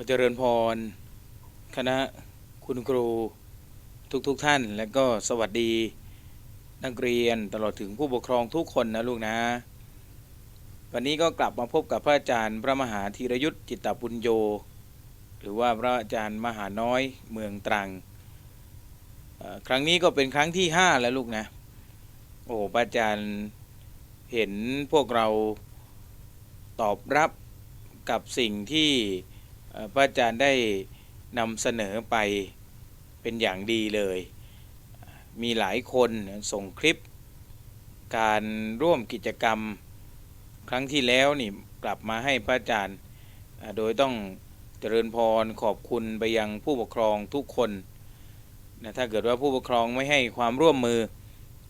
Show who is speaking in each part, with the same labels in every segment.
Speaker 1: ขอเจริญพร คณะคุณครูทุกๆทท่าน และก็สวัสดีนักเรียนตลอดถึงผู้ปกครองทุกคนนะลูกนะ วันนี้ก็กลับมาพบกับพระอาจารย์ พระมหาธีรยุทธจิตตปุญโย หรือว่าพระอาจารย์มหาน้อยเมืองตรัง ครั้งนี้ก็เป็นครั้งที่ห้าแล้วลูกนะ โอ้พระอาจารย์เห็นพวกเราตอบรับกับสิ่งที่ พระอาจารย์ได้นำเสนอไปเป็นอย่างดีเลย มีหลายคนส่งคลิป การร่วมกิจกรรมครั้งที่แล้วนี่กลับมาให้พระอาจารย์ โดยต้องเจริญพรขอบคุณไปยังผู้ปกครองทุกคนนะถ้าเกิดว่าผู้ปกครองไม่ให้ความร่วมมือ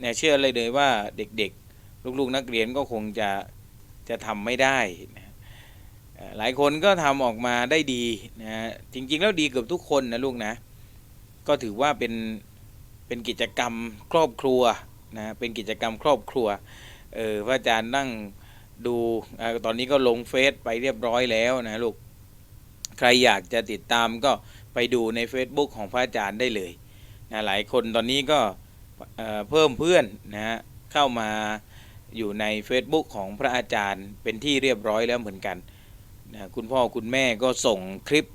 Speaker 1: เนี่ยเชื่อเลยเลยว่าเด็กๆ ลูกๆนักเรียนก็คงจะจะทำไม่ได้นะ หลายคนก็ทำออกมาได้ดีนะจริง ๆ แล้วดีเกือบทุกคนนะลูกนะ ก็ถือว่าเป็นเป็นกิจกรรมครอบครัวนะเป็นกิจกรรมครอบครัวเออพระอาจารย์นั่งดูตอนนี้ก็ลงเฟซไปเรียบร้อยแล้วนะลูกใครอยากจะติดตามก็ไปดูใน Facebook ของพระอาจารย์ได้เลยนะหลายคนตอนนี้ก็เเพิ่มเพื่อนนะฮะเข้ามาอยู่ใน Facebook ของพระอาจารย์เป็นที่เรียบร้อยแล้วเหมือนกัน นะคุณพ่อคุณแม่ก็ส่งคลิป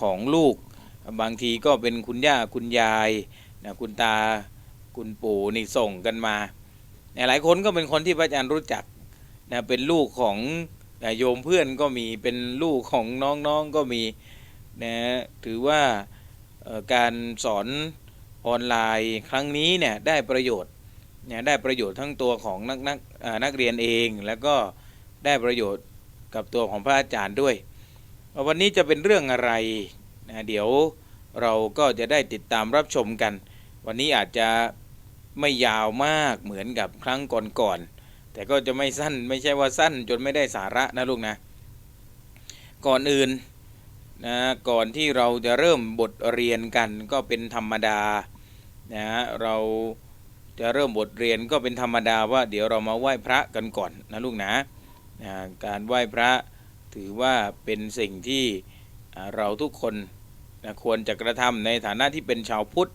Speaker 1: ของลูก บางทีก็เป็นคุณย่าคุณยายนะคุณตาคุณปู่นี่ส่งกันมาหลายคนก็เป็นคนที่พระอาจารย์รู้จักนะเป็นลูกของนะโยมเพื่อนก็มีเป็นลูกของน้องๆก็มีนะถือว่าการสอนออนไลน์ครั้งนี้เนี่ยได้ประโยชน์เนี่ยได้ประโยชน์ทั้งตัวของนักนักนักเรียนเอง แล้วก็ได้ประโยชน์ กับตัวของพระอาจารย์ด้วย วันนี้จะเป็นเรื่องอะไรนะเดี๋ยวเราก็จะได้ติดตามรับชมกัน วันนี้อาจจะไม่ยาวมากเหมือนกับครั้งก่อนๆแต่ก็จะไม่สั้นไม่ใช่ว่าสั้นจนไม่ได้สาระนะลูกนะ ก่อนอื่นนะก่อนที่เราจะเริ่มบทเรียนกันก็เป็นธรรมดานะเราจะเริ่มบทเรียนก็เป็นธรรมดาว่าเดี๋ยวเรามาไหว้พระกันก่อนนะลูกนะ นะการไหว้พระถือว่าเป็นสิ่งที่เราทุกคนนะควรจะกระทำในฐานะที่เป็นชาวพุทธ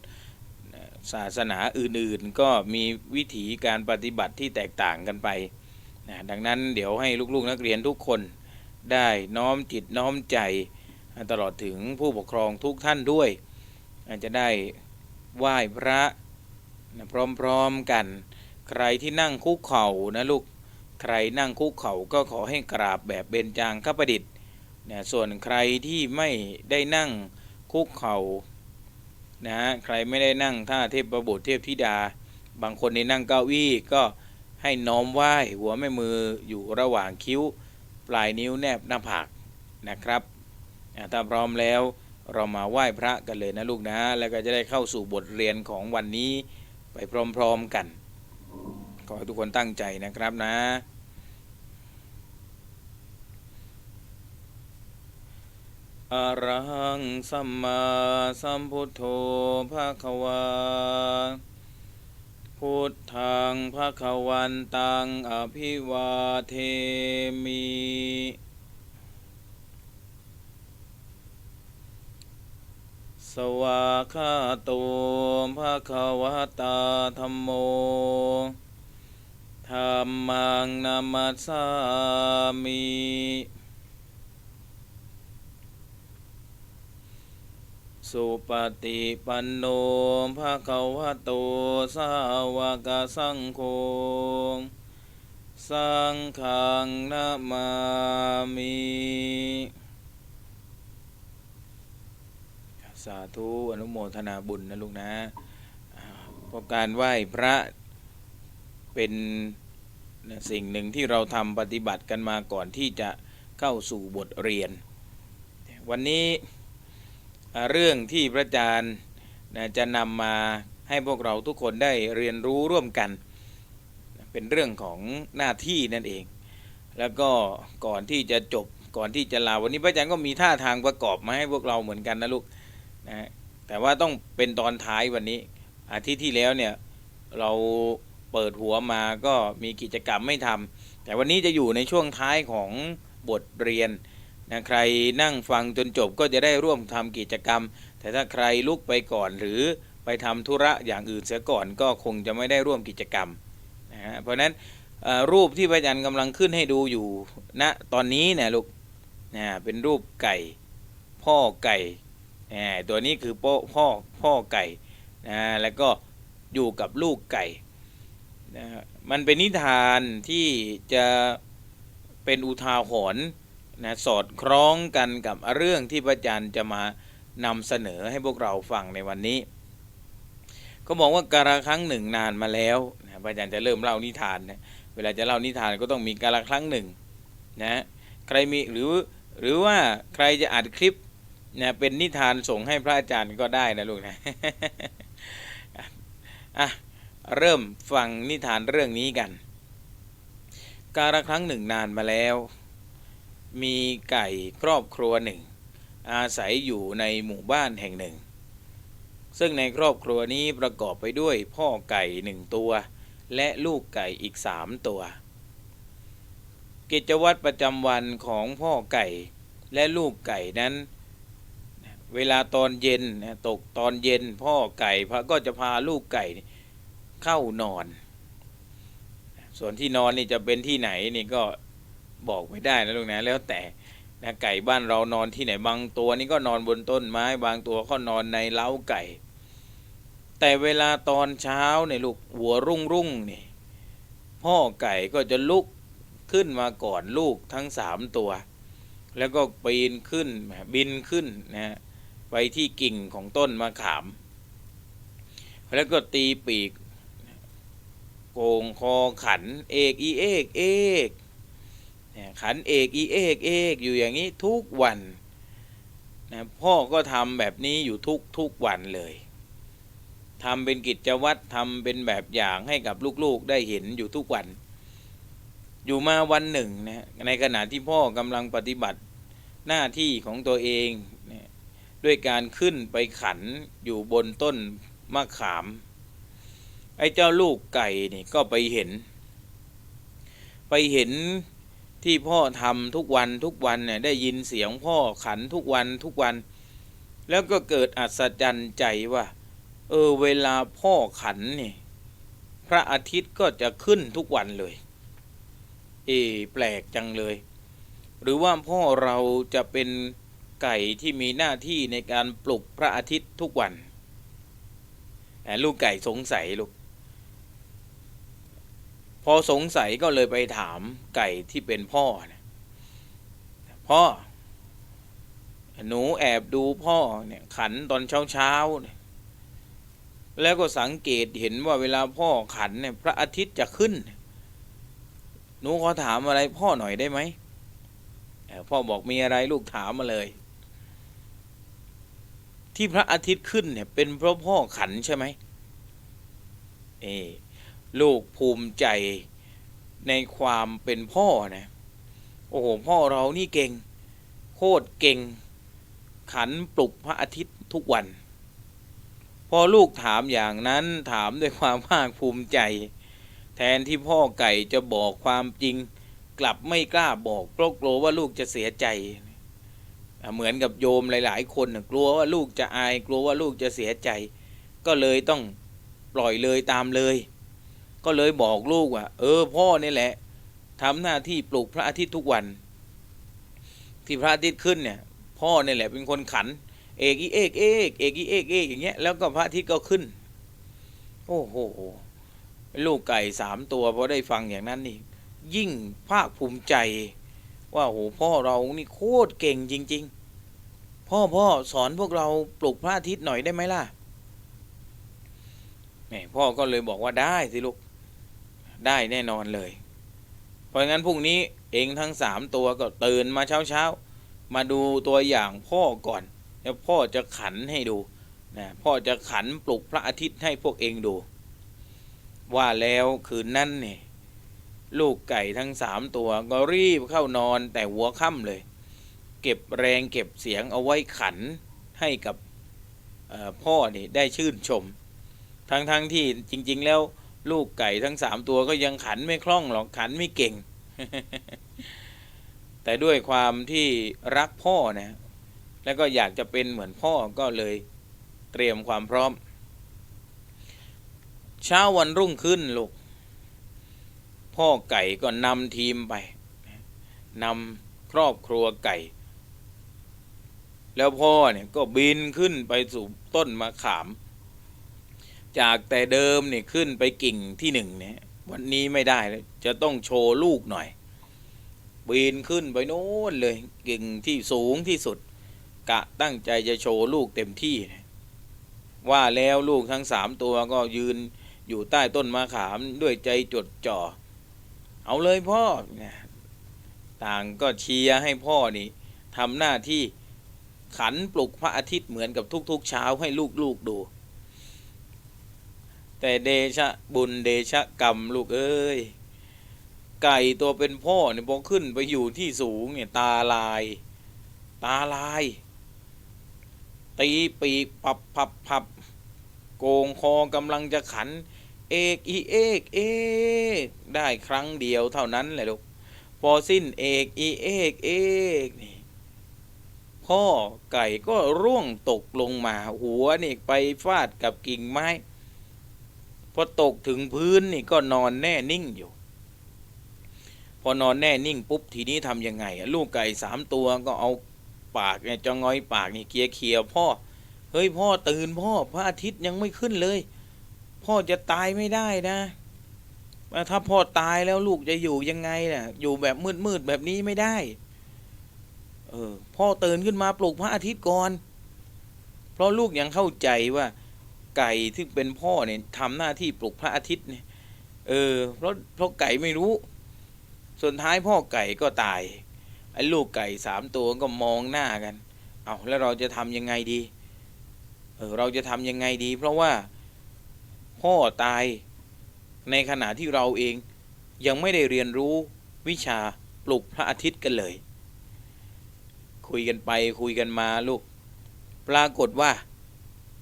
Speaker 1: ศาสนาอื่นๆ ก็มีวิถีการปฏิบัติที่แตกต่างกันไปนะดังนั้นเดี๋ยวให้ลูกๆนักเรียนทุกคนได้น้อมจิตน้อมใจตลอดถึงผู้ปกครองทุกท่านด้วย อาจจะได้ไหว้พระนะพร้อมๆกัน ใครที่นั่งคุกเข่านะลูก ใครนั่งคุกเข่าก็ขอให้กราบแบบเบญจางคประดิษฐ์นะส่วนใครที่ไม่ได้นั่งคุกเข่านะฮะใครไม่ได้นั่งท่าเทพประบุตรเทพธิดา บางคนในนั่งเก้าอี้ก็ให้น้อมไหว้หัวแม่มืออยู่ระหว่างคิ้ว ปลายนิ้วแนบหน้าผากนะครับอ่าถ้าพร้อมแล้วเรามาไหว้พระกันเลยนะลูกนะ แล้วก็จะได้เข้าสู่บทเรียนของวันนี้ไปพร้อมๆกัน ขอให้ทุกคนตั้งใจนะครับนะ อระหังสัมมาสัมพุทโธภะคะวาพุทธังภะควันตัง อภิวาเทมิ สวาคาโตภะคะวตาธัมโม ธรรมังนามัสสามิสุปฏิปันโนภะคะวะโตสาวกสังโฆสังฆังนามามิสาธุอนุโมทนาบุญนะลูกนะเพราะการไหว้พระ เป็นสิ่งหนึ่งที่เราทำปฏิบัติกันมาก่อนที่จะเข้าสู่บทเรียน วันนี้เรื่องที่พระอาจารย์จะนำมาให้พวกเราทุกคนได้เรียนรู้ร่วมกัน เป็นเรื่องของหน้าที่นั่นเอง แล้วก็ก่อนที่จะจบก่อนที่จะลาวันนี้พระอาจารย์ก็มีท่าทางประกอบมาให้พวกเราเหมือนกันนะลูกนะแต่ว่าต้องเป็นตอนท้ายวันนี้อาทิตย์ที่แล้วเนี่ยเรา เปิดหัวมาก็มีกิจกรรมไม่ทำแต่วันนี้จะอยู่ในช่วงท้ายของบทเรียนนะใครนั่งฟังจนจบก็จะได้ร่วมทำกิจกรรม แต่ถ้าใครลุกไปก่อนหรือไปทำธุระอย่างอื่นเสียก่อนก็คงจะไม่ได้ร่วมกิจกรรมนะฮะเพราะนั้นรูปที่พระอาจารย์กำลังขึ้นให้ดูอยู่ณตอนนี้เนี่ยลูกนะเป็นรูปไก่ พ่อไก่นะตัวนี้คือพ่อพ่อพ่อไก่นะแล้วก็อยู่กับลูกไก่ นะฮะมันเป็นนิทานที่จะเป็นอุทาหรณ์นะสอดคล้องกันกับเรื่องที่พระอาจารย์จะมานำเสนอให้พวกเราฟังในวันนี้ ก็บอกว่าการละครั้งหนึ่งนานมาแล้วนะพระอาจารย์จะเริ่มเล่านิทานนะเวลาจะเล่านิทานก็ต้องมีการละครั้งหนึ่งนะใครมีหรือหรือว่าใครจะอัดคลิปนะเป็นนิทานส่งให้พระอาจารย์ก็ได้นะลูกนะอะ เริ่มฟังนิทานเรื่องนี้กัน การละครั้งหนึ่งนานมาแล้ว มีไก่ครอบครัวหนึ่ง อาศัยอยู่ในหมู่บ้านแห่งหนึ่ง ซึ่งในครอบครัวนี้ประกอบไปด้วยพ่อไก่หนึ่งตัว และลูกไก่อีกสามตัว กิจวัตรประจำวันของพ่อไก่และลูกไก่นั้นเวลาตอนเย็นตกตอนเย็นพ่อไก่พระก็จะพาลูกไก่ เข้านอน ส่วนที่นอนนี่จะเป็นที่ไหนนี่ก็บอกไม่ได้นะลูกนะแล้วแต่นะไก่บ้านเรานอนที่ไหนบางตัวนี่ก็นอนบนต้นไม้ บางตัวก็นอนในเล้าไก่ แต่เวลาตอนเช้าเนี่ยลูกหัวรุ่งรุ่งนี่พ่อไก่ก็จะลุกขึ้นมาก่อนลูกทั้งสามตัว แล้วก็ปีนขึ้นบินขึ้นนะฮะไปที่กิ่งของต้นมะขาม แล้วก็ตีปีก โกงคอขันเอกอีเอกเอกขันเอกอีเอกเอกอยู่อย่างนี้ทุกวันนะพ่อก็ทำแบบนี้อยู่ทุกทุกวันเลยทำเป็นกิจวัตรทำเป็นแบบอย่างให้กับลูกๆได้เห็นอยู่ทุกวัน อยู่มาวันหนึ่งนะในขณะที่พ่อกำลังปฏิบัติหน้าที่ของตัวเองนะด้วยการขึ้นไปขันอยู่บนต้นมะขาม ไอ้เจ้าลูกไก่นี่ก็ไปเห็น ไปเห็นที่พ่อทำทุกวันทุกวันเนี่ยได้ยินเสียงพ่อขันทุกวันทุกวัน แล้วก็เกิดอัศจรรย์ใจว่า เออเวลาพ่อขันนี่พระอาทิตย์ก็จะขึ้นทุกวันเลย เอ แปลกจังเลย หรือว่าพ่อเราจะเป็นไก่ที่มีหน้าที่ในการปลุกพระอาทิตย์ทุกวันลูกไก่สงสัยลูก พอสงสัยก็เลยไปถามไก่ที่เป็นพ่อนะพ่อ หนูแอบดูพ่อเนี่ยขันตอนเช้าเช้าๆแล้วก็สังเกตเห็นว่าเวลาพ่อขันเนี่ยพระอาทิตย์จะขึ้น หนูขอถามอะไรพ่อหน่อยได้ไหมเอ่พ่อบอกมีอะไรลูกถามมาเลย ที่พระอาทิตย์ขึ้นเนี่ย เป็นเพราะพ่อขันใช่ไหมเออ ลูกภูมิใจในความเป็นพ่อนะโอ้โหพ่อเรานี่เก่ง โคตรเก่ง ขันปลุกพระอาทิตย์ทุกวัน พอลูกถามอย่างนั้นถามด้วยความภาคภูมิใจ แทนที่พ่อไก่จะบอกความจริง กลับไม่กล้าบอกเพราะกลัวว่าลูกจะเสียใจ เหมือนกับโยมหลาย ๆ คนกลัวว่าลูกจะอาย กลัวว่าลูกจะเสียใจ ก็เลยต้องปล่อยเลยตามเลย ก็เลยบอกลูกว่า เออ พ่อนี่แหละทำหน้าที่ปลุกพระอาทิตย์ทุกวัน ที่พระอาทิตย์ขึ้นเนี่ย พ่อนี่แหละเป็นคนขัน เอกอีเอกเอกเอกอีเอกเอกอย่างเงี้ยแล้วก็พระอาทิตย์ก็ขึ้น โอ้โหลูกไก่สามตัวพอได้ฟังอย่างนั้นนี่ยิ่งภาคภูมิใจ ว่าโหพ่อเรานี่โคตรเก่งจริง ๆ พ่อพ่อสอนพวกเราปลุกพระอาทิตย์หน่อยได้ไหมล่ะแม่พ่อก็เลยบอกว่าได้สิลูก ได้แน่นอนเลย เพราะงั้นพรุ่งนี้เองทั้งสามตัวก็ตื่นมาเช้าเช้าๆมาดูตัวอย่างพ่อก่อน แล้วพ่อจะขันให้ดูนะพ่อจะขันปลุกพระอาทิตย์ให้พวกเองดู ว่าแล้วคืนนั้นเนี่ยลูกไก่ทั้งสามตัวก็รีบเข้านอนแต่หัวค่ำเลย เก็บแรงเก็บเสียงเอาไว้ขันให้กับพ่อพ่อนี่ได้ชื่นชม ทั้งๆทที่จริง ๆ แล้ว ลูกไก่ทั้งสามตัวก็ยังขันไม่คล่องหรอกขันไม่เก่ง แต่ด้วยความที่รักพ่อนะ แล้วก็อยากจะเป็นเหมือนพ่อก็เลยเตรียมความพร้อม เช้าวันรุ่งขึ้นลูก พ่อไก่ก็นำทีมไปนำครอบครัวไก่ แล้วพ่อเนี่ยก็บินขึ้นไปสู่ต้นมะขาม จากแต่เดิมเนี่ยขึ้นไปกิ่งที่หนึ่งเนี่ย วันนี้ไม่ได้แล้วจะต้องโชว์ลูกหน่อยบินขึ้นไปโน้นเลยกิ่งที่สูงที่สุด กะตั้งใจจะโชว์ลูกเต็มที่นะว่าแล้วลูกทั้งสามตัวก็ยืนอยู่ใต้ต้นมะขามด้วยใจจดจ่อ เอาเลยพ่อเนี่ยต่างก็เชียร์ให้พ่อนี่ทำหน้าที่ขันปลุกพระอาทิตย์เหมือนกับทุกๆเช้าให้ลูกๆดู แต่เดชะบุญเดชะกรรมลูกเอ้ย ไก่ตัวเป็นพ่อเนี่ยพอขึ้นไปอยู่ที่สูงเนี่ยตาลาย ตาลาย ตีปีปับพับพับโกงคอกำลังจะขัน เอกอีเอกเอกได้ครั้งเดียวเท่านั้นแหละลูกพอสิ้นเอกอีเอกเอกนี่พ่อไก่ก็ร่วงตกลงมาหัวนี่ไปฟาดกับกิ่งไม้ พอตกถึงพื้นนี่ก็นอนแน่นิ่งอยู่ พอนอนแน่นิ่งปุ๊บทีนี้ทำยังไงลูกไก่สามตัวก็เอาปากเนี่ยจะงอยปากนี่เคียเคียพ่อ เฮ้ยพ่อตื่นพ่อพระอาทิตย์ยังไม่ขึ้นเลย พ่อจะตายไม่ได้นะถ้าพ่อตายแล้วลูกจะอยู่ยังไงน่ะ อยู่แบบมืดๆแบบนี้ไม่ได้ เออ พ่อตื่นขึ้นมาปลุกพระอาทิตย์ก่อน เพราะลูกยังเข้าใจว่า ไก่ที่เป็นพ่อเนี่ยทำหน้าที่ปลุกพระอาทิตย์เนี่ย เออ เพราะเพราะไก่ไม่รู้ ส่วนท้ายพ่อไก่ก็ตายไอ้ลูกไก่สามตัวก็มองหน้ากัน เอาแล้วเราจะทำยังไงดี เออเราจะทำยังไงดี เพราะว่าพ่อตายในขณะที่เราเองยังไม่ได้เรียนรู้วิชาปลุกพระอาทิตย์กันเลย คุยกันไปคุยกันมาลูก ปรากฏว่า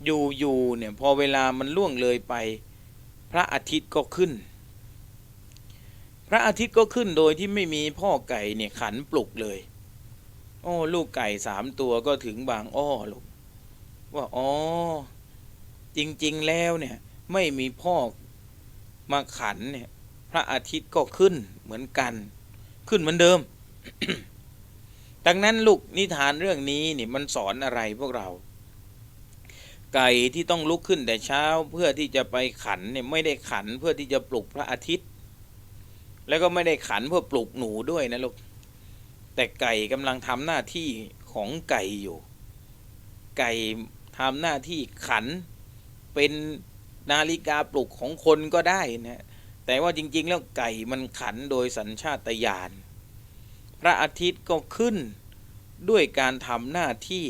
Speaker 1: อยู่อยู่เนี่ยพอเวลามันล่วงเลยไป พระอาทิตย์ก็ขึ้น พระอาทิตย์ก็ขึ้นโดยที่ไม่มีพ่อไก่เนี่ยขันปลุกเลยโอ้ลูกไก่สามตัวก็ถึงบางอ้อลูกว่าอ๋อจริง ๆ แล้วเนี่ยไม่มีพ่อมาขันเนี่ย พระอาทิตย์ก็ขึ้นเหมือนกัน ขึ้นเหมือนเดิม ดังนั้นลูกนิทานเรื่องนี้นี่มันสอนอะไรพวกเรา ไก่ที่ต้องลุกขึ้นแต่เช้าเพื่อที่จะไปขันเนี่ยไม่ได้ขันเพื่อที่จะปลุกพระอาทิตย์ แล้วก็ไม่ได้ขันเพื่อปลุกหนูด้วยนะลูกแต่ไก่กำลังทำหน้าที่ของไก่อยู่ ไก่ทำหน้าที่ขันเป็นนาฬิกาปลุกของคนก็ได้นะแต่ว่าจริง ๆ แล้วไก่มันขันโดยสัญชาตญาณพระอาทิตย์ก็ขึ้นด้วยการทำหน้าที่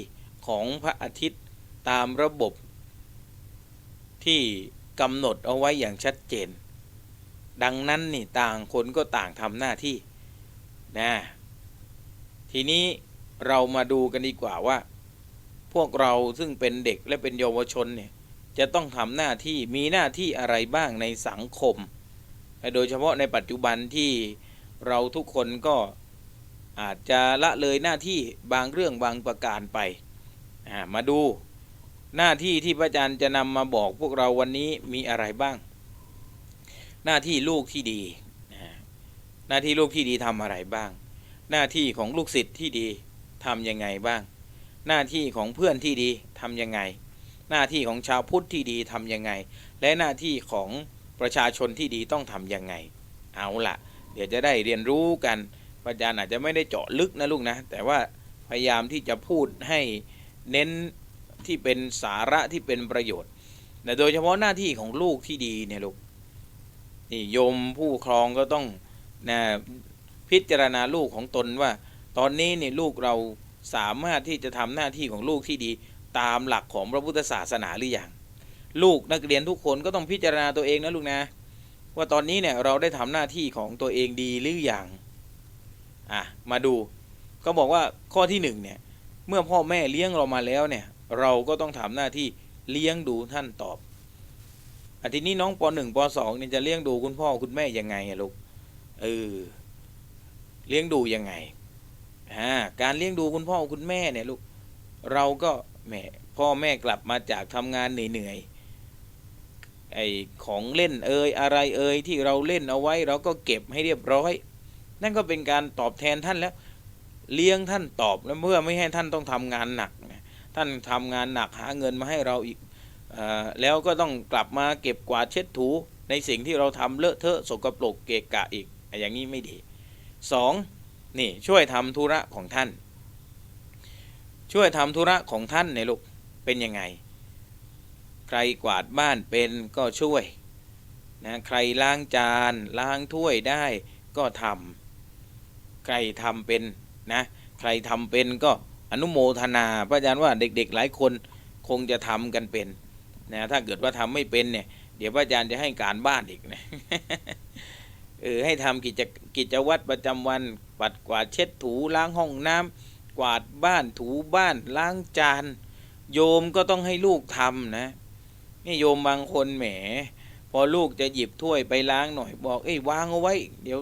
Speaker 1: ของพระอาทิตย์ ตามระบบที่กำหนดเอาไว้อย่างชัดเจน ดังนั้นนี่ต่างคนก็ต่างทำหน้าที่นะทีนี้เรามาดูกันดีกว่าว่า พวกเราซึ่งเป็นเด็กและเป็นเยาวชนเนี่ยจะต้องทำหน้าที่มีหน้าที่อะไรบ้างในสังคม โดยเฉพาะในปัจจุบันที่เราทุกคนก็อาจจะละเลยหน้าที่บางเรื่องบางประการไป มาดู หน้าที่ที่พระอาจารย์จะนำมาบอกพวกเราวันนี้มีอะไรบ้าง หน้าที่ลูกที่ดีหน้าที่ลูกที่ดีทำอะไรบ้าง หน้าที่ของลูกศิษย์ที่ดีทำยังไงบ้าง หน้าที่ของเพื่อนที่ดีทำยังไง หน้าที่ของชาวพุทธที่ดีทำยังไง และหน้าที่ของประชาชนที่ดีต้องทำยังไง เอาละเดี๋ยวจะได้เรียนรู้กันพระอาจารย์อาจจะไม่ได้เจาะลึกนะลูกนะ แต่ว่าพยายามที่จะพูดให้เน้น ที่เป็นสาระที่เป็นประโยชน์แต่โดยเฉพาะหน้าที่ของลูกที่ดีเนี่ยลูกนี่โยมผู้ครองก็ต้องนะพิจารณาลูกของตนว่า ตอนนี้เนี่ยลูกเราสามารถที่จะทำหน้าที่ของลูกที่ดีตามหลักของพระพุทธศาสนาหรือยังลูกนักเรียนทุกคนก็ต้องพิจารณาตัวเองนะลูกนะว่าตอนนี้เนี่ยเราได้ทำหน้าที่ของตัวเองดีหรือยังอะมาดู ก็บอกว่าข้อที่หนึ่งเนี่ยเมื่อพ่อแม่เลี้ยงเรามาแล้วเนี่ย เราก็ต้องทำหน้าที่เลี้ยงดูท่านตอบอันทีนี้น้องปหนึ่งปสองเนี่ยจะเลี้ยงดูคุณพ่อคุณแม่ยังไงลูกเออเลี้ยงดูยังไงอ่าการเลี้ยงดูคุณพ่อคุณแม่เนี่ยลูกเราก็แหมพ่อแม่กลับมาจากทำงานเหนื่อยๆไอของเล่นเอ่ยอะไรเอ่ยที่เราเล่นเอาไว้ เราก็เก็บให้เรียบร้อย นั่นก็เป็นการตอบแทนท่านแล้ว เลี้ยงท่านตอบแล้วเมื่อไม่ให้ท่านต้องทำงานหนัก ท่านทำงานหนักหาเงินมาให้เราอีกอแล้วก็ต้องกลับมาเก็บกวาดเช็ดถูในสิ่งที่เราทำเลอะเทอะสกปรกเกะกะอีก อย่างนี้ไม่ดีสองนี่ช่วยทำธุระของท่าน ช่วยทำธุระของท่านเนี่ยลูกเป็นยังไง ใครกวาดบ้านเป็นก็ช่วยนะใครล้างจานล้างถ้วยได้ก็ทำใครทำเป็นนะใครทำเป็นก็ นุโมทนา พระอาจารย์ว่าเด็กๆหลายคนคงจะทำกันเป็นนะถ้าเกิดว่าทำไม่เป็นเนี่ย เดี๋ยวพระอาจารย์จะให้การบ้านอีกนะเออให้ทำกิจกิจวัตรประจำวันปัดกวาดเช็ดถูล้างห้องน้ำกวาดบ้านถูบ้านล้างจานโยมก็ต้องให้ลูกทำนะนี่โยมบางคนแหม พอลูกจะหยิบถ้วยไปล้างหน่อย บอกเอ้ยวางเอาไว้ เดี๋ยว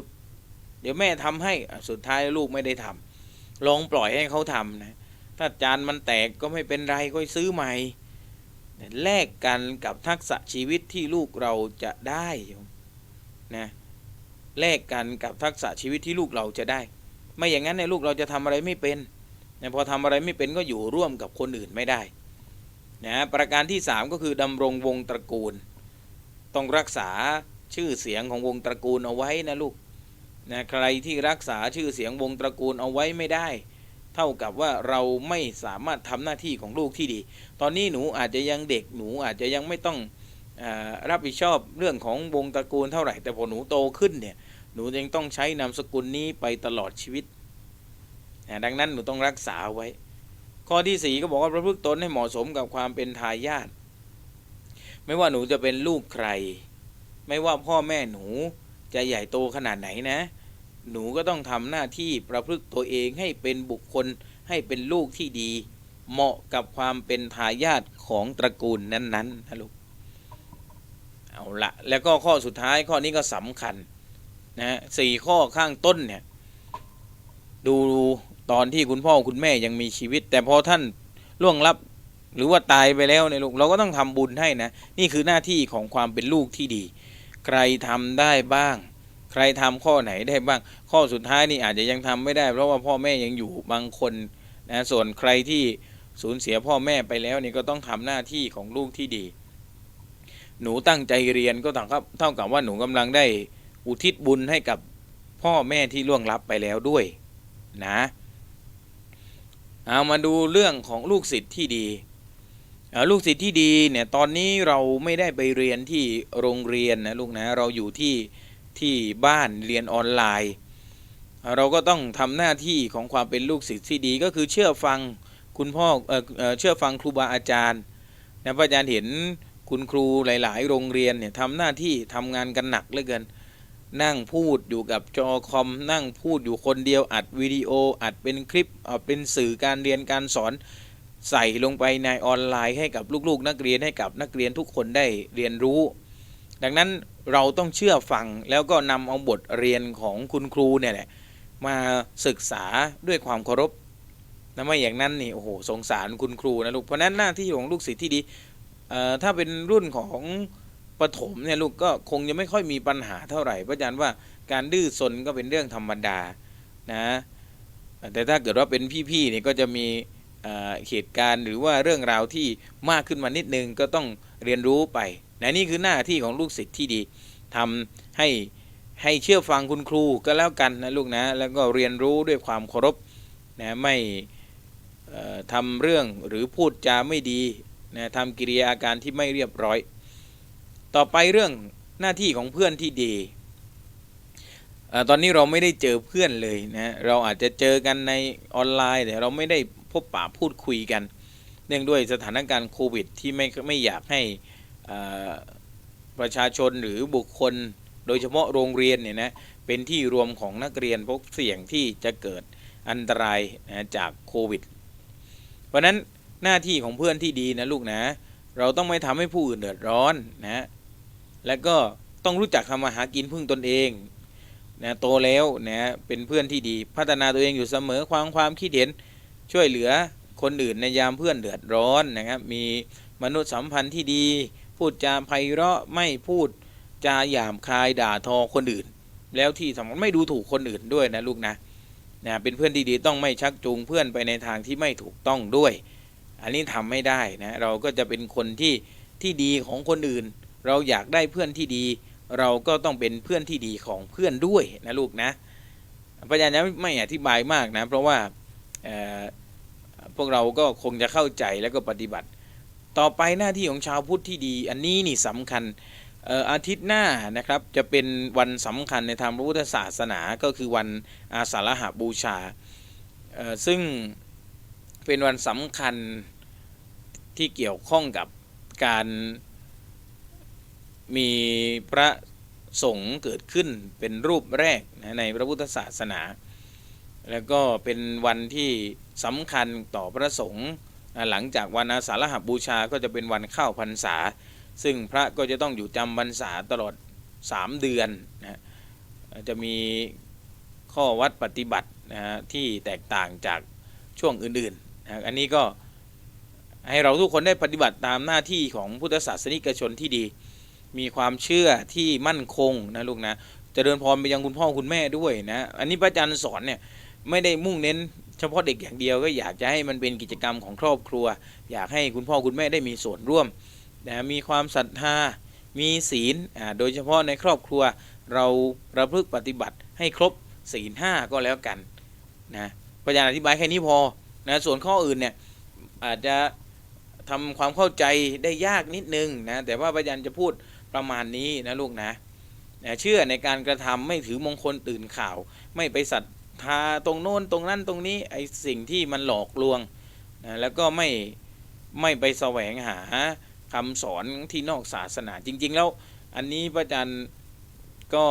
Speaker 1: เดี๋ยวแม่ทำให้สุดท้ายลูกไม่ได้ทำลองปล่อยให้เขาทำนะ ถ้าจานมันแตกก็ไม่เป็นไรก็ซื้อใหม่ แลกกันกับทักษะชีวิตที่ลูกเราจะได้โยมนะแลกกันกับทักษะชีวิตที่ลูกเราจะได้ ไม่อย่างนั้นในยลูกเราจะทำอะไรไม่เป็นนะพอทำอะไรไม่เป็นก็อยู่ร่วมกับคนอื่นไม่ได้นะประการที่ 3 ก็คือดำรงวงตระกูล ต้องรักษาชื่อเสียงของวงตระกูลเอาไว้นะลูกนะใครที่รักษาชื่อเสียงวงตระกูลเอาไว้ไม่ได้ เท่ากับว่าเราไม่สามารถทำหน้าที่ของลูกที่ดี ตอนนี้หนูอาจจะยังเด็กหนูอาจจะยังไม่ต้องอรับผิดชอบเรื่องของวงตระกูลเท่าไหร่ แต่พอหนูโตขึ้นเนี่ยหนูยังต้องใช้นามสกุลนี้ไปตลอดชีวิต ดังนั้นหนูต้องรักษาไว้ ข้อที่สี่ก็บอกว่าประพฤติตนให้เหมาะสมกับความเป็นทายาทไม่ว่าหนูจะเป็นลูกใคร ไม่ว่าพ่อแม่หนูจะใหญ่โตขนาดไหนนะ หนูก็ต้องทำหน้าที่ประพฤติตัวเองให้เป็นบุคคลให้เป็นลูกที่ดี เหมาะกับความเป็นทายาทของตระกูลนั้นๆนะลูกเอาละแล้วก็ข้อสุดท้ายข้อนี้ก็สำคัญนะสี่ข้อข้างต้นเนี่ยดูตอนที่คุณพ่อคุณแม่ยังมีชีวิต แต่พอท่านล่วงลับหรือว่าตายไปแล้วเนี่ยลูกเราก็ต้องทำบุญให้นะ นี่คือหน้าที่ของความเป็นลูกที่ดี ใครทำได้บ้าง ใครทำข้อไหนได้บ้าง ข้อสุดท้ายนี่อาจจะยังทำไม่ได้ เพราะว่าพ่อแม่ยังอยู่บางคนนะส่วนใครที่สูญเสียพ่อแม่ไปแล้วนี่ก็ต้องทำหน้าที่ของลูกที่ดี หนูตั้งใจเรียนก็เท่ากับเท่ากับว่าหนูกำลังได้อุทิศบุญให้กับพ่อแม่ที่ล่วงลับไปแล้วด้วยนะเอามาดูเรื่องของลูกศิษย์ที่ดีลูกศิษย์ที่ดีเนี่ยตอนนี้เราไม่ได้ไปเรียนที่โรงเรียนนะลูกนะเราอยู่ที่ ที่บ้านเรียนออนไลน์ เราก็ต้องทำหน้าที่ของความเป็นลูกศิษย์ที่ดีก็คือเชื่อฟังคุณพ่อเอ่อเชื่อฟังครูบาอาจารย์นะพระอาจารย์เห็นคุณครูหลาย ๆ โรงเรียนเนี่ยทำหน้าที่ทำงานกันหนักเหลือเกิน นั่งพูดอยู่กับจอคอม นั่งพูดอยู่คนเดียวอัดวิดีโออัดเป็นคลิปเอาเป็นสื่อการเรียนการสอนใส่ลงไปในออนไลน์ให้กับลูก ๆ นักเรียนให้กับนักเรียนทุกคนได้เรียนรู้ ดังนั้น เราต้องเชื่อฟังแล้วก็นำเอาบทเรียนของคุณครูเนี่ยแหละมาศึกษาด้วยความเคารพนะไม่อย่างนั้นนี่โอ้โหสงสารคุณครูนะลูกเพราะนั้นหน้าที่ของลูกศิษย์ที่ดีเอ่อถ้าเป็นรุ่นของประถมเนี่ยลูกก็คงจะไม่ค่อยมีปัญหาเท่าไหร่เพราะฉะนั้นว่าการดื้อซนก็เป็นเรื่องธรรมดานะแต่ถ้าเกิดว่าเป็นพี่ๆเนี่ยก็จะมีเหตุการณ์หรือว่าเรื่องราวที่มากขึ้นมานิดนึงก็ต้องเรียนรู้ไป นะนี่คือหน้าที่ของลูกศิษย์ที่ดีทำให้ให้เชื่อฟังคุณครูก็แล้วกันนะลูกนะ แล้วก็เรียนรู้ด้วยความเคารพนะไม่เอ่อทำเรื่องหรือพูดจาไม่ดีนะทำกิริยาอาการที่ไม่เรียบร้อย ต่อไปเรื่องหน้าที่ของเพื่อนที่ดีตอนนี้เราไม่ได้เจอเพื่อนเลยนะเราอาจจะเจอกันในออนไลน์แต่เราไม่ได้พบปะพูดคุยกัน เนื่องด้วยสถานการณ์โควิดที่ไม่ไม่อยากให้ ประชาชนหรือบุคคล โดยเฉพาะโรงเรียนเนี่ยนะเป็นที่รวมของนักเรียนพวกเสี่ยงที่จะเกิดอันตรายนะจากโควิด เพราะนั้นหน้าที่ของเพื่อนที่ดีนะลูกนะ เราต้องไม่ทำให้ผู้อื่นเดือดร้อนนะแล้วก็ต้องรู้จักทำมาหากินพึ่งตนเองนะโตแล้วนะเป็นเพื่อนที่ดีพัฒนาตัวเองอยู่เสมอความความคิดเห็นช่วยเหลือคนอื่นในยามเพื่อนเดือดร้อนนะครับมีมนุษยสัมพันธ์ที่ดี พูดจาไพเราะไม่พูดจาหยาบคายด่าทอคนอื่น แล้วที่สำคัญไม่ดูถูกคนอื่นด้วยนะลูกนะนะเป็นเพื่อนที่ดีต้องไม่ชักจูงเพื่อนไปในทางที่ไม่ถูกต้องด้วย อันนี้ทำไม่ได้นะเราก็จะเป็นคนที่ที่ดีของคนอื่น เราอยากได้เพื่อนที่ดี เราก็ต้องเป็นเพื่อนที่ดีของเพื่อนด้วยนะลูกนะพระอาจารย์จะไม่อธิบายมากนะเพราะว่าพวกเราก็คงจะเข้าใจแล้วก็ปฏิบัติ ต่อไปหน้าที่ของชาวพุทธที่ดี อันนี้นี่สำคัญอาทิตย์หน้านะครับจะเป็นวันสำคัญในทางพระพุทธศาสนาก็คือวันอาสาฬหบูชา ซึ่งเป็นวันสำคัญที่เกี่ยวข้องกับการมีพระสงฆ์เกิดขึ้นเป็นรูปแรกในพระพุทธศาสนา แล้วก็เป็นวันที่สำคัญต่อพระสงฆ์ หลังจากวันอาสาฬหบูชาก็จะเป็นวันเข้าพรรษา ซึ่งพระก็จะต้องอยู่จำพรรษาตลอด 3 เดือนนะจะมีข้อวัดปฏิบัตินะฮะที่แตกต่างจากช่วงอื่นๆนะอันนี้ก็ให้เราทุกคนได้ปฏิบัติตามหน้าที่ของพุทธศาสนิกชนที่ดี มีความเชื่อที่มั่นคงนะลูกนะจะเดินพรไปยังคุณพ่อคุณแม่ด้วยนะ อันนี้พระอาจารย์สอนเนี่ยไม่ได้มุ่งเน้น ฉพาะเด็กอย่างเดียวก็อยากจะให้มันเป็นกิจกรรมของครอบครัว อยากให้คุณพ่อคุณแม่ได้มีส่วนร่วมนะมีความศรัทธา มีศีลอ่าโดยเฉพาะในครอบครัวเราประพฤติปฏิบัติให้ครบศีลห้าก็แล้วกันนะพระอาจารย์อธิบายแค่นี้พอนะส่วนข้ออื่นเนี่ยอาจจะทำความเข้าใจได้ยากนิดนึงนะแต่ว่าพระอาจารย์จะพูดประมาณนี้นะลูกนะนะเชื่อในการกระทำไม่ถือมงคลตื่นข่าว ไม่ไปศรัท ธาตรงโน้นตรงนั้นตรงนี้ไอสิ่งที่มันหลอกลวงนะแล้วก็ไม่ไม่ไปแสวงหาคำสอนที่นอกศาสนาจริง ๆ แล้วอันนี้พระอาจารย์ก็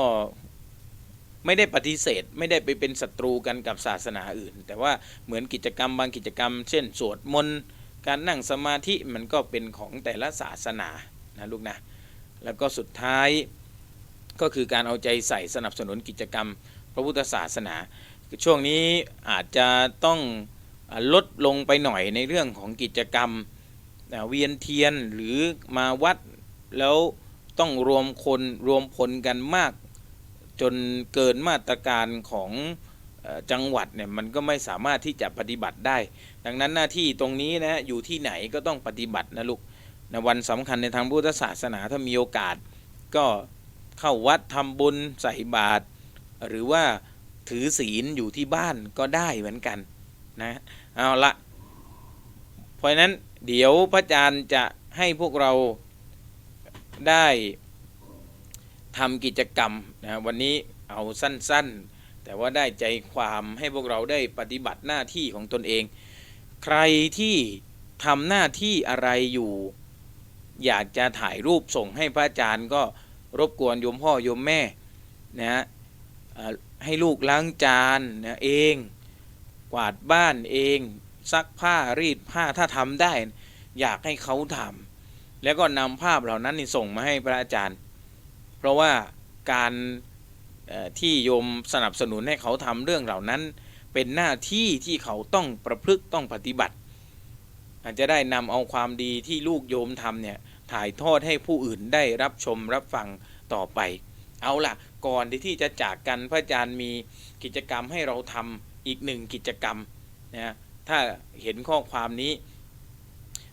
Speaker 1: ไม่ได้ปฏิเสธไม่ได้ไปเป็นศัตรูกันกับศาสนาอื่น แต่ว่าเหมือนกิจกรรมบางกิจกรรม เช่น สวดมนต์การนั่งสมาธิมันก็เป็นของแต่ละศาสนานะลูกนะแล้วก็สุดท้ายก็คือการเอาใจใส่สนับสนุนกิจกรรม พระพุทธศาสนา ช่วงนี้อาจจะต้องลดลงไปหน่อยในเรื่องของกิจกรรมเวียนเทียนหรือมาวัดแล้วต้องรวมคนรวมพลกันมาก จนเกินมาตรการของจังหวัดเนี่ยมันก็ไม่สามารถที่จะปฏิบัติได้ ดังนั้นหน้าที่ตรงนี้นะอยู่ที่ไหนก็ต้องปฏิบัตินะลูกในวันสำคัญในทางพุทธศาสนาถ้ามีโอกาส ก็เข้าวัดทำบุญใส่บาตรหรือว่า ถือศีลอยู่ที่บ้านก็ได้เหมือนกันนะเอาละเพราะนั้นเดี๋ยวพระอาจารย์จะให้พวกเราได้ทำกิจกรรมนะวันนี้เอาสั้นๆ แต่ว่าได้ใจความให้พวกเราได้ปฏิบัติหน้าที่ของตนเอง ใครที่ทำหน้าที่อะไรอยู่ อยากจะถ่ายรูปส่งให้พระอาจารย์ก็รบกวนโยมพ่อโยมแม่นะฮะ ให้ลูกล้างจานนะเอง กวาดบ้านเอง ซักผ้ารีดผ้าถ้าทำได้ อยากให้เขาทำแล้วก็นำภาพเหล่านั้นนี่ส่งมาให้พระอาจารย์ เพราะว่าการที่โยมสนับสนุนให้เขาทำเรื่องเหล่านั้น เป็นหน้าที่ที่เขาต้องประพฤติต้องปฏิบัติ อาจจะได้นำเอาความดีที่ลูกโยมทำเนี่ยถ่ายทอดให้ผู้อื่นได้รับชมรับฟังต่อไป เอาล่ะ ก่อนที่จะจากกันพระอาจารย์มีกิจกรรมให้เราทำอีกหนึ่งกิจกรรมนะถ้าเห็นข้อความนี้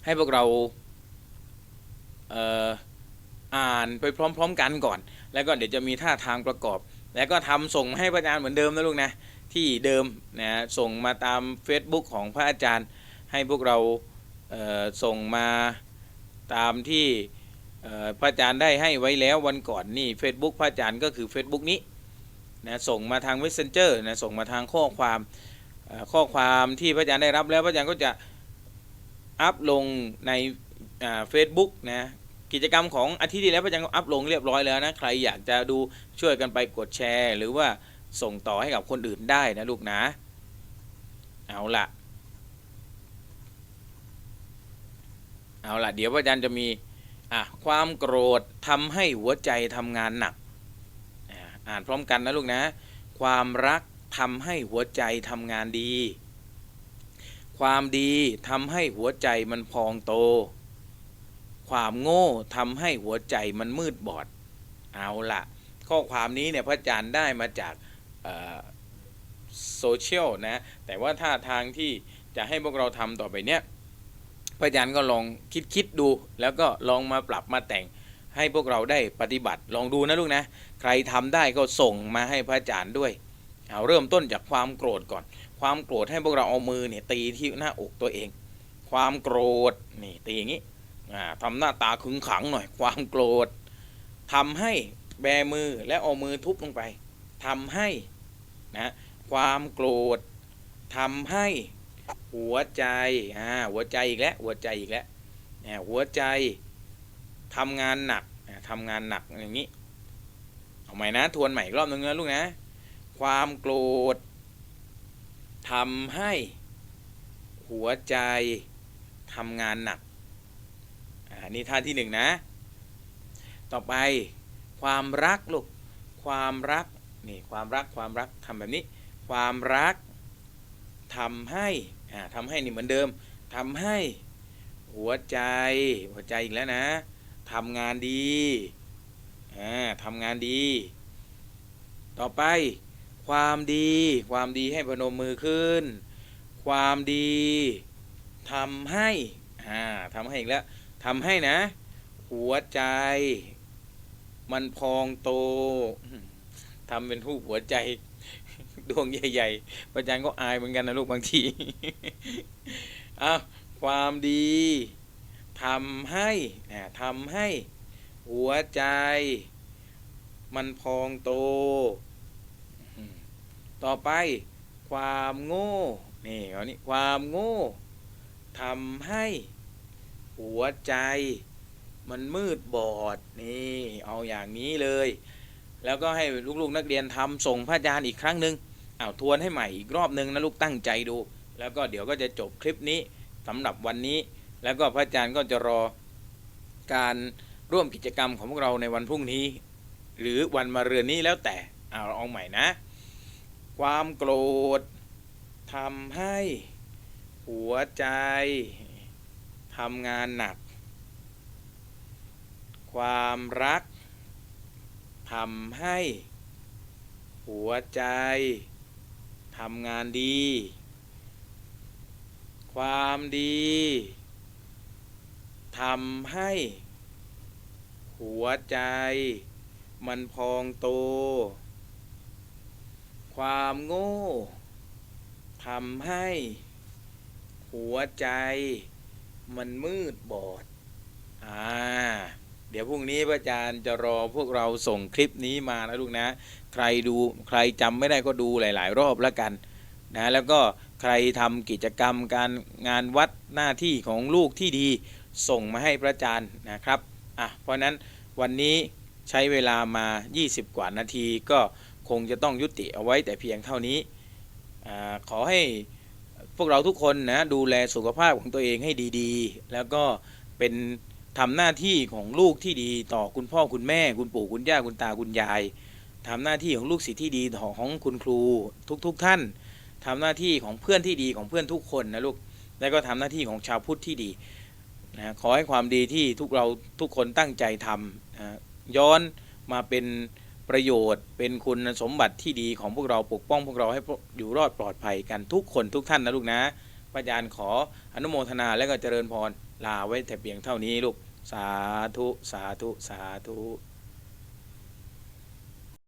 Speaker 1: ให้พวกเราเอ่ออ่านไปพร้อม ๆ กันก่อน แล้วก็เดี๋ยวจะมีท่าทางประกอบ แล้วก็ทำส่งให้พระอาจารย์เหมือนเดิมนะลูกนะที่เดิมนะส่งมาตาม Facebook ของพระอาจารย์ ให้พวกเราเส่งมาตามที่ พระอาจารย์ได้ให้ไว้แล้ววันก่อนนี่ Facebook พระอาจารย์ก็คือ Facebook นี้นะส่งมาทาง Messenger นะส่งมาทางข้อความข้อความที่พระอาจารย์ได้รับแล้วพระอาจารย์ก็จะอัพลงในเฟซบุ๊กนะกิจกรรมของอาทิตย์ที่แล้วพระอาจารย์ก็อัพลงเรียบร้อยแล้วนะใครอยากจะดูช่วยกันไปกดแชร์ หรือว่าส่งต่อให้กับคนอื่นได้นะลูกนะเอาละเอาละเดี๋ยวพระอาจารย์จะมี อะความโกรธทำให้หัวใจทำงานหนัก อ่านพร้อมกันนะลูกนะ ความรักทำให้หัวใจทำงานดี ความดีทำให้หัวใจมันพองโต ความโง่ทำให้หัวใจมันมืดบอด เอาละข้อความนี้เนี่ยพระอาจารย์ได้มาจากโซเชียลนะ แต่ว่าถ้าทางที่จะให้พวกเราทำต่อไปเนี้ย พระอาจารย์ก็ลองคิดคิดดู แล้วก็ลองมาปรับมาแต่งให้พวกเราได้ปฏิบัติลองดูนะลูกนะ ใครทำได้ก็ส่งมาให้พระอาจารย์ด้วยเอาเริ่มต้นจากความโกรธก่อน ความโกรธให้พวกเราเอามือเนี่ยตีที่หน้าอกตัวเอง ความโกรธนี่ตีอย่างนี้ทำหน้าตาขึงขังหน่อย ความโกรธทำให้แบมือและเอามือทุบลงไปทำให้นะความโกรธทำให้ หัวใจอ่าหัวใจอีกแล้วหัวใจอีกแล้วเนี่ยหัวใจทำงานหนักอ่าทำงานหนักอย่างนี้เอาใหม่นะทวนใหม่อีกรอบนึงนะลูกนะ ความโกรธทำให้หัวใจทำงานหนักอ่านี่ท่าที่หนึ่งนะ ต่อไปความรักลูก ความรัก นี่ความรักความรักทำแบบนี้ ความรักทำให้ อ่าทำให้นี่เหมือนเดิมทำให้หัวใจหัวใจอีกแล้วนะทำงานดีอ่าทำงานดี ต่อไป ความดี ความดีให้พนมมือขึ้น ความดีทำให้อ่าทำให้อีกแล้วทำให้นะ หัวใจ มันพองโตทำเป็นรูปหัวใจ ดวงใหญ่ๆประจันก็อายเหมือนกันนะลูกบางทีอ้าวความดีทำให้อ่าทำให้หัวใจ มันพองโต ต่อไปความโง่นี่เอานี้ความโง่ทำให้หัวใจ มันมืดบอดนี่เอาอย่างนี้เลย แล้วก็ให้ลูกๆนักเรียนทำส่งพระอาจารย์อีกครั้งหนึ่ง อ้าวทวนให้ใหม่อีกรอบหนึ่งนะลูกตั้งใจดู แล้วก็เดี๋ยวก็จะจบคลิปนี้สำหรับวันนี้ แล้วก็พระอาจารย์ก็จะรอการร่วมกิจกรรมของพวกเราในวันพรุ่งนี้ หรือวันมาเรือนนี้แล้วแต่เอาเอาใหม่นะ ความโกรธทำให้ หัวใจทำงานหนัก ความรักทำให้ หัวใจ ทำงานดี ความดีทำให้ หัวใจ มันพองโต ความโง่ทำให้ หัวใจ มันมืดบอด อ่า เดี๋ยวพรุ่งนี้พระอาจารย์จะรอพวกเราส่งคลิปนี้มานะลูกนะ ใครดูใครจำไม่ได้ก็ดูหลาย ๆ รอบแล้วกันนะแล้วก็ใครทำกิจกรรมการงานวัดหน้าที่ของลูกที่ดีส่งมาให้พระอาจารย์นะครับอะเพราะนั้นวันนี้ใช้เวลามา 20 กว่านาทีก็คงจะต้องยุติเอาไว้แต่เพียงเท่านี้อขอให้พวกเราทุกคนนะดูแลสุขภาพของตัวเองให้ดีๆ แล้วก็เป็นทำหน้าที่ของลูกที่ดีต่อคุณพ่อคุณแม่ คุณปู่คุณย่าคุณตาคุณยาย ทำหน้าที่ของลูกศิษย์ที่ดีของของคุณครูทุกๆทท่านทำหน้าที่ของเพื่อนที่ดีของเพื่อนทุกคนนะลูกแล้วก็ทำหน้าที่ของชาวพุทธที่ดีนะขอให้ความดีที่ทุกเราทุกคนตั้งใจทำนะย้อนมาเป็นประโยชน์ เป็นคุณสมบัติที่ดีของพวกเราปกป้องพวกเราให้อยู่รอดปลอดภัยกันทุกคนทุกท่านนะลูกนะพระอาขออนุโมทนาและก็เจริญพรลาไว้แต่เพียงเท่านี้ลูกสาธุ สาธุ สาธุ